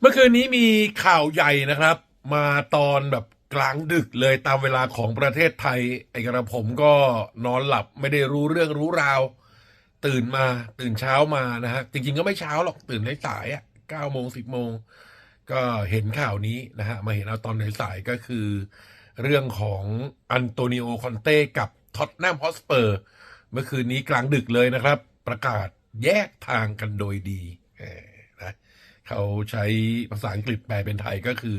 เมื่อคืนนี้มีข่าวใหญ่นะครับ มาตอนแบบกลางดึกเลยตามเวลาของประเทศไทย ไอ้กระผมก็นอนหลับไม่ได้รู้เรื่องรู้ราว ตื่นมาตื่นเช้ามานะฮะจริง ๆ ก็ไม่เช้าหรอกตื่นสายๆอะเก้าโมงสิบโมง ก็เห็นข่าวนี้นะฮะมาเห็นเอาตอนสายๆก็คือ เรื่องของอันโตนิโอคอนเต้กับท็อตแนมฮอสเปอร์เมื่อคืนนี้กลางดึกเลยนะครับ ประกาศแยกทางกันโดยดีเออ เขาใช้ภาษาอังกฤษแปลเป็นไทยก็คือ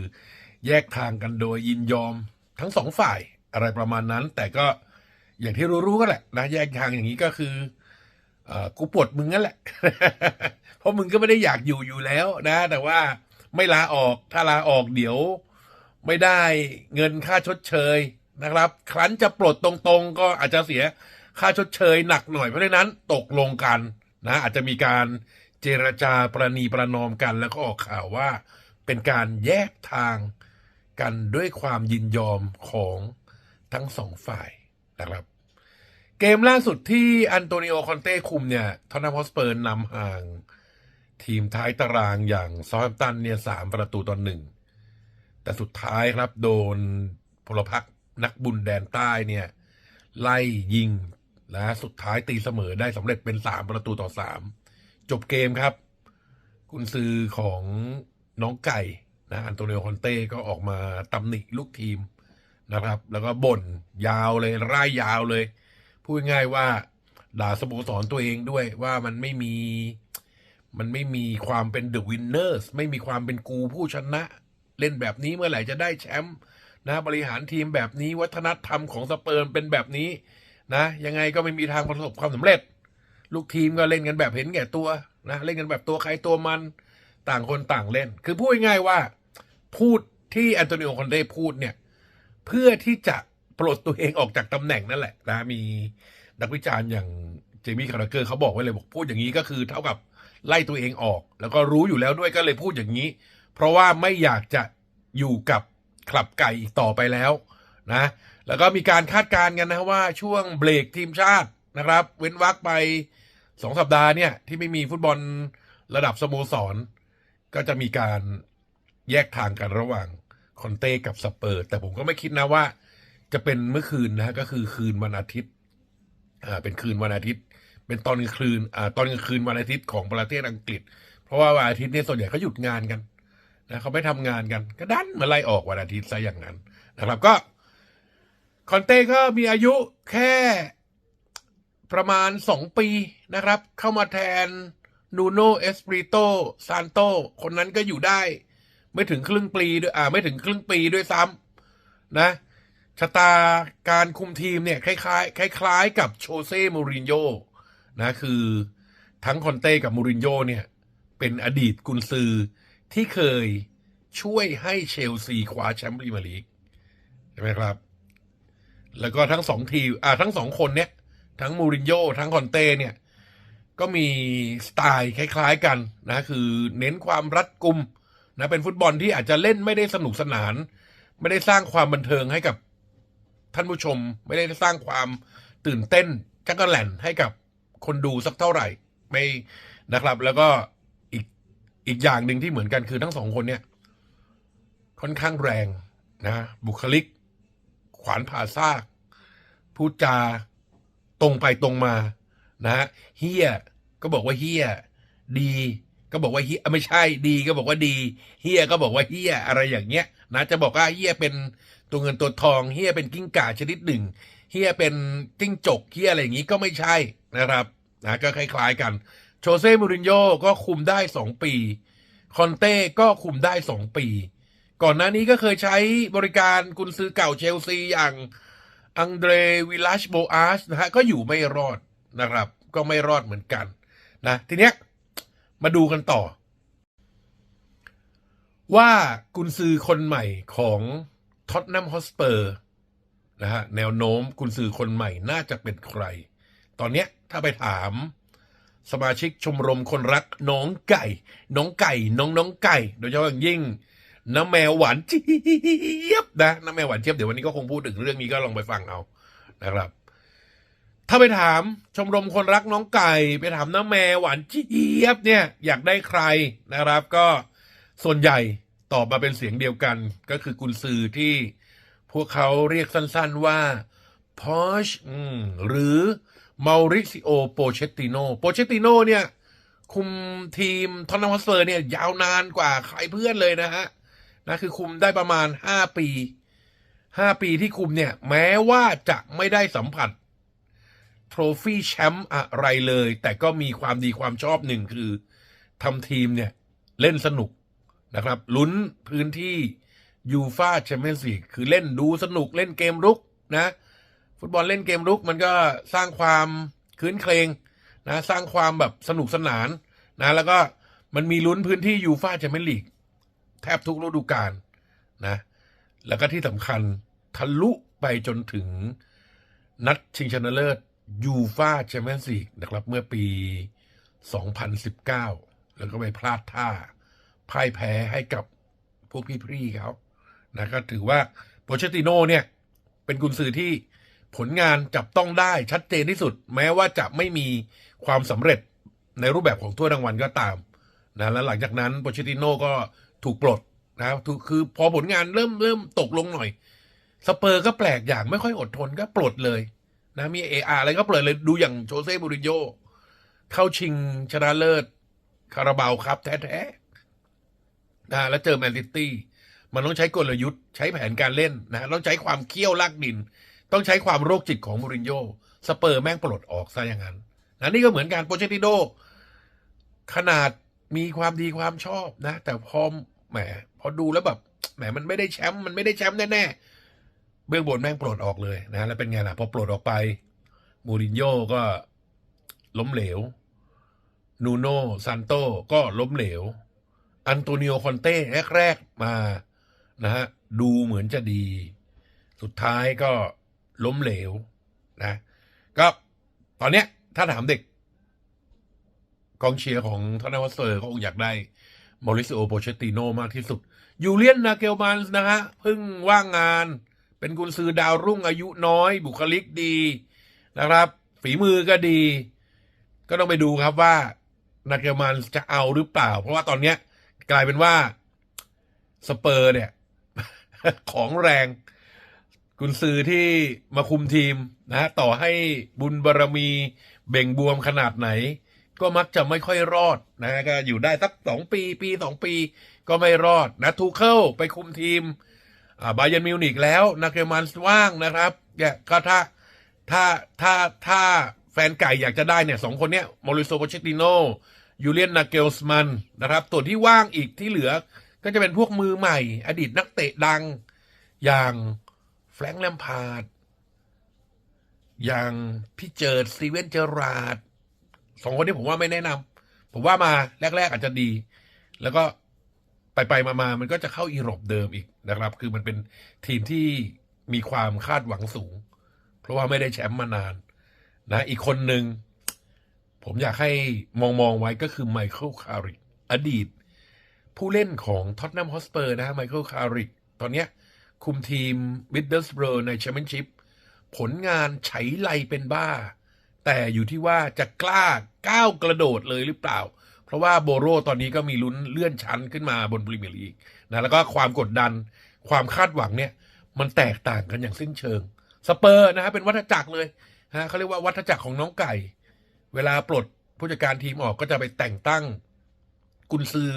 แยกทางกันโดยยินยอมทั้งสองฝ่ายอะไรประมาณนั้น แต่ก็อย่างที่รู้ๆกันแหละนะแยกทางอย่างนี้ก็คือเออกูปวดมึงนั่นแหละ เพราะมึงก็ไม่ได้อยากอยู่อยู่แล้วนะ แต่ว่าไม่ลาออกถ้าลาออกเดี๋ยว ไม่ได้เงินค่าชดเชยนะครับ ครั้นจะปลดตรงๆ ก็อาจจะเสียค่าชดเชยหนักหน่อยเพราะฉะนั้นตกลงกันนะ อาจจะมีการ เจรจาประนีประนอมกันแล้วก็ออกข่าวว่า เป็นการแยกทางกันด้วยความยินยอมของทั้งสองฝ่ายนะครับ เกมล่าสุดที่อันโตนิโอคอนเต้คุมเนี่ยทอนนัมฮอสเปอร์นำห่าง ทีมท้ายตารางอย่างซาท์แฮมตันเนี่ยสามประตูต่อหนึ่งแต่สุดท้ายครับโดนพลพรรคนักบุญแดนใต้เนี่ย ไล่ยิงและสุดท้ายตีเสมอได้สำเร็จเป็นสามประตูต่อสาม จบเกมครับ กุนซือของน้องไก่นะอันโตนิโอคอนเต้ก็ออกมาตำหนิลูกทีมนะครับ แล้วก็บ่นยาวเลยร่ายยาวเลย พูดง่ายว่าด่าสโมสรตัวเองด้วยว่ามันไม่มี มันไม่มีความเป็นเดอะวินเนอร์สไม่มีความเป็นกูผู้ชนะ เล่นแบบนี้เมื่อไหร่จะได้แชมป์นะบริหารทีมแบบนี้วัฒนธรรมของสเปิร์มเป็นแบบนี้นะ ยังไงก็ไม่มีทางประสบความสำเร็จ ลูกทีมก็เล่นกันแบบเห็นแก่ตัวนะเล่นกันแบบตัวใครตัวมันต่างคนต่างเล่น คือพูดง่ายๆว่าพูดที่แอนโตนิโอคอนเต้พูดเนี่ย เพื่อที่จะปลดตัวเองออกจากตำแหน่งนั่นแหละนะมีนักวิจารณ์อย่างเจมี่คาราเกอร์เขาบอกไว้เลยบอกพูดอย่างนี้ก็คือเท่ากับไล่ตัวเองออก แล้วก็รู้อยู่แล้วด้วยก็เลยพูดอย่างนี้ เพราะว่าไม่อยากจะอยู่กับคลับไก่อีกต่อไปแล้วนะ แล้วก็มีการคาดการณ์กันนะว่าช่วงเบรกทีมชาตินะครับ เว้นวักไป สองสัปดาห์เนี่ยที่ไม่มีฟุตบอลระดับสโมสร ก็จะมีการแยกทางกันระหว่างคอนเต้กับสเปอร์ แต่ผมก็ไม่คิดนะว่า จะเป็นเมื่อคืนนะก็คือคืนวันอาทิตย์อ่าเป็นคืนวันอาทิตย์ เป็นตอนกลางคืนอ่าตอนกลางคืนวันอาทิตย์ของประเทศอังกฤษ เพราะว่าวันอาทิตย์เนี่ยส่วนใหญ่เขาหยุดงานกันนะเขาไม่ทำงานกันก็ดันมาไล่ออกวันอาทิตย์ซะอย่างนั้นนะครับก็คอนเต้ก็มีอายุแค่ ประมาณสองปีนะครับ เข้ามาแทนนูโนเอสปริโตซานโตคนนั้นก็อยู่ได้ ไม่ถึงครึ่งปีด้วยอ่าไม่ถึงครึ่งปีด้วยซ้ำนะชะตาการคุมทีมเนี่ย คล้ายๆคล้ายๆกับโชเซ่มูรินโญ่นะคือทั้งคอนเต้กับมูรินโญ่เนี่ย เป็นอดีตกุนซือที่เคยช่วยให้เชลซีคว้าแชมป์พรีเมียร์ลีกใช่ไหมครับ แล้วก็ทั้งสองทีมอ่าทั้งสองคนเนี่ย ทั้งมูรินโญ่ทั้งคอนเต้เนี่ย ก็มีสไตล์คล้ายๆกันนะคือเน้นความรัดกุมนะเป็นฟุตบอลที่อาจจะเล่นไม่ได้สนุกสนาน ไม่ได้สร้างความบันเทิงให้กับท่านผู้ชม ไม่ได้สร้างความตื่นเต้นจักรแหลนให้กับคนดูสักเท่าไหร่ไม่นะครับ แล้วก็อีกอีกอย่างหนึ่งที่เหมือนกันคือทั้งสองคนเนี่ย ค่อนข้างแรงนะ บุคลิก ขวานผ่าซากพูดจา ตรงไปตรงมานะฮะเฮียก็บอกว่าเฮียดี ก็บอกว่าเฮียไม่ใช่ดีก็บอกว่าดีเฮียก็บอกว่าเฮียอะไรอย่างเงี้ยนะจะบอกว่าเฮียเป็นตัวเงินตัวทองเฮียเป็นกิ้งก่าชนิดหนึ่งเฮียเป็นจิ้งจกเฮียอะไรอย่างงี้ก็ไม่ใช่นะครับนะก็คล้ายๆกันโชเซ่มูรินโญ่ก็คุมได้สองปี คอนเต้ก็คุมได้สองปี ก่อนหน้านี้ก็เคยใช้บริการกุนซือเก่าเชลซีอย่าง อังเดรวิลาชโบอาสนะฮะก็อยู่ไม่รอดนะครับ ก็ไม่รอดเหมือนกันนะทีเนี้ยมาดูกันต่อ ว่ากุนซือคนใหม่ของท็อตแนมฮอสเปอร์นะฮะแนวโน้มกุนซือคนใหม่น่าจะเป็นใคร ตอนเนี้ยถ้าไปถามสมาชิกชมรมคนรักน้องไก่ น้องไก่ น้องน้องไก่ โดยเฉพาะอย่างยิ่ง น้ำแมวหวานเจี๊ยบนะน้ำแมวหวานเจี๊ยบเดี๋ยววันนี้ก็คงพูดถึงเรื่องนี้ก็ลองไปฟังเอานะครับ ถ้าไปถามชมรมคนรักน้องไก่ ไปถามน้ำแมวหวานเจี๊ยบเนี่ยอยากได้ใครนะครับ ก็ส่วนใหญ่ตอบมาเป็นเสียงเดียวกัน ก็คือกุนซือที่พวกเขาเรียกสั้นๆว่าพอชหรือมาริซิโอโปเชตติโนโปเชตติโนเนี่ย คุมทีมทอนนัมฮอสเปอร์เนี่ย ยาวนานกว่าใครเพื่อนเลยนะฮะ นะคือคุมได้ประมาณห้าปีห้าปีที่คุมเนี่ย แม้ว่าจะไม่ได้สัมผัสโทรฟี่แชมป์อะไรเลย แต่ก็มีความดีความชอบหนึ่งคือทำทีมเนี่ยเล่นสนุกนะครับลุ้นพื้นที่ยูฟาแชมเปี้ยนส์ลีกคือเล่นดูสนุกเล่นเกมรุกนะ ฟุตบอลเล่นเกมรุกมันก็สร้างความคืนเครงนะ สร้างความแบบสนุกสนานนะ แล้วก็มันมีลุ้นพื้นที่ยูฟาแชมเปี้ยนส์ลีก แทบทุกฤดูกาลนะ แล้วก็ที่สำคัญทะลุไปจนถึงนัดชิงชนะเลิศยูฟาแชมเปี้ยนส์ลีกนะครับ เมื่อปี 2019 แล้วก็ไปพลาดท่าพ่ายแพ้ให้กับพวกพี่ๆเขานะก็ถือว่าโปเชติโน่เนี่ย เป็นกุนซือที่ผลงานจับต้องได้ชัดเจนที่สุด แม้ว่าจะไม่มีความสำเร็จในรูปแบบของถ้วยรางวัลก็ตามนะแล้วหลังจากนั้นโปเชติโน่ก็ ถูกปลดนะถูกคือพอผลงานเริ่มเริ่มตกลงหน่อย สเปอร์ก็แปลกอย่างไม่ค่อยอดทนก็ปลดเลยนะมีเออาอะไรก็ปลดเลยดูอย่างโจเซ่บูริโญ่เข้าชิงชนะเลิศคาราบาวครับแท้ๆนะแล้วเจอแมนซิตี้มันต้องใช้กลยุทธ์ใช้แผนการเล่นนะต้องใช้ความเคี่ยวลากดิน ต้องใช้ความโรคจิตของมูรินโญ่สเปอร์แม่งปลดออกซะอย่างนั้นนะนี่ก็เหมือนกันโปเชติโดขนาดมีความดีความชอบนะ แต่พอ แหมพอดูแล้วแบบแหมมันไม่ได้แชมป์มันไม่ได้แชมป์แน่ๆเบื้องบนแม่งปลดออกเลยนะ แล้วเป็นไงล่ะพอปลดออกไปมูรินโญ่ก็ล้มเหลวนูโน่ซันโตก็ล้มเหลว อันโตนิโอคอนเต้แรกๆมานะฮะดูเหมือนจะดี สุดท้ายก็ล้มเหลวนะก็ตอนเนี้ยถ้าถามเด็ก กองเชียร์ของทอนนวัสเซอร์ก็คงอยากได้ มอริซิโอโปเชติโนมากที่สุด ยูเลียนนาเกลมันส์นะฮะเพิ่งว่างงาน เป็นกุนซือดาวรุ่งอายุน้อย บุคลิกดีนะครับ ฝีมือก็ดี ก็ต้องไปดูครับว่านาเกลมันจะเอาหรือเปล่า เพราะว่าตอนเนี้ยกลายเป็นว่าสเปอร์เนี่ย ของแรงกุนซือที่มาคุมทีมนะฮะต่อให้บุญบารรมีเบ่งบวมขนาดไหน ก็มักจะไม่ค่อยรอดนะก็อยู่ได้สักสองปีปีสองปีก็ไม่รอดนะทูเคิลไปคุมทีมอ่าบาเยนมิวนิกแล้วนาเกลมันว่างนะครับเนี่ยก็ถ้าถ้าถ้าถ้าแฟนไก่อยากจะได้เนี่ยสองคนเนี้ยมอริโซโปเชติโนยูเลียนนาเกลสมันนะครับตัวที่ว่างอีกที่เหลือก็จะเป็นพวกมือใหม่ อดีตนักเตะดัง อย่างแฟรงค์แลมพาร์ดอย่างพี่เจิดสตีเวนเจอราร์ด สองคนนี้ผมว่าไม่แนะนำผมว่ามาแรก ๆ อาจจะดี แล้วก็ไปไปมามามันก็จะเข้าอีโรปเดิมอีกนะครับ คือมันเป็นทีมที่มีความคาดหวังสูง เพราะว่าไม่ได้แชมป์มานานนะอีกคนหนึ่งผมอยากให้มองมองไว้ก็คือไมเคิลคาริกอดีต ผู้เล่นของท็อตแนมฮอสเปอร์นะฮะไมเคิลคาริกตอนเนี้ยคุมทีมวิดเดอร์สเบรอในแชมเปี้ยนชิพผลงานไฉไลเป็นบ้า แต่อยู่ที่ว่าจะกล้าก้าวกระโดดเลยหรือเปล่า เพราะว่าโบโรตอนนี้ก็มีลุ้นเลื่อนชั้นขึ้นมาบนพรีเมียร์ลีกนะแล้วก็ความกดดันความคาดหวังเนี่ยมันแตกต่างกันอย่างสิ้นเชิง สเปอร์นะฮะเป็นวัฏจักรเลยฮะเขาเรียกว่าวัฏจักรของน้องไก่ เวลาปลดผู้จัดการทีมออกก็จะไปแต่งตั้ง กุนซือ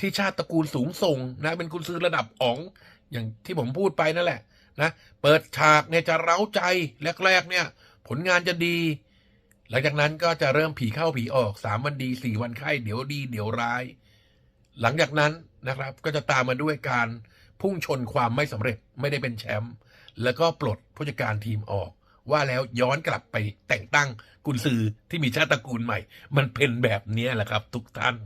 ที่ชาติตระกูลสูงส่งนะเป็นกุนซือระดับอ๋องอย่างที่ผมพูดไปนั่นแหละนะเปิดฉากเนี่ยจะเร้าใจแรกๆเนี่ย ผลงานจะดี หลังจากนั้นก็จะเริ่มผีเข้าผีออกสามวันดีสี่วันไข้เดี๋ยวดีเดี๋ยวร้าย หลังจากนั้นนะครับ ก็จะตามมาด้วยการพุ่งชนความไม่สำเร็จไม่ได้เป็นแชมป์แล้วก็ปลดผู้จัดการทีมออก ว่าแล้วย้อนกลับไปแต่งตั้งกุนซือที่มีชาติตระกูลใหม่ มันเป็นแบบนี้แหละครับ ทุกท่าน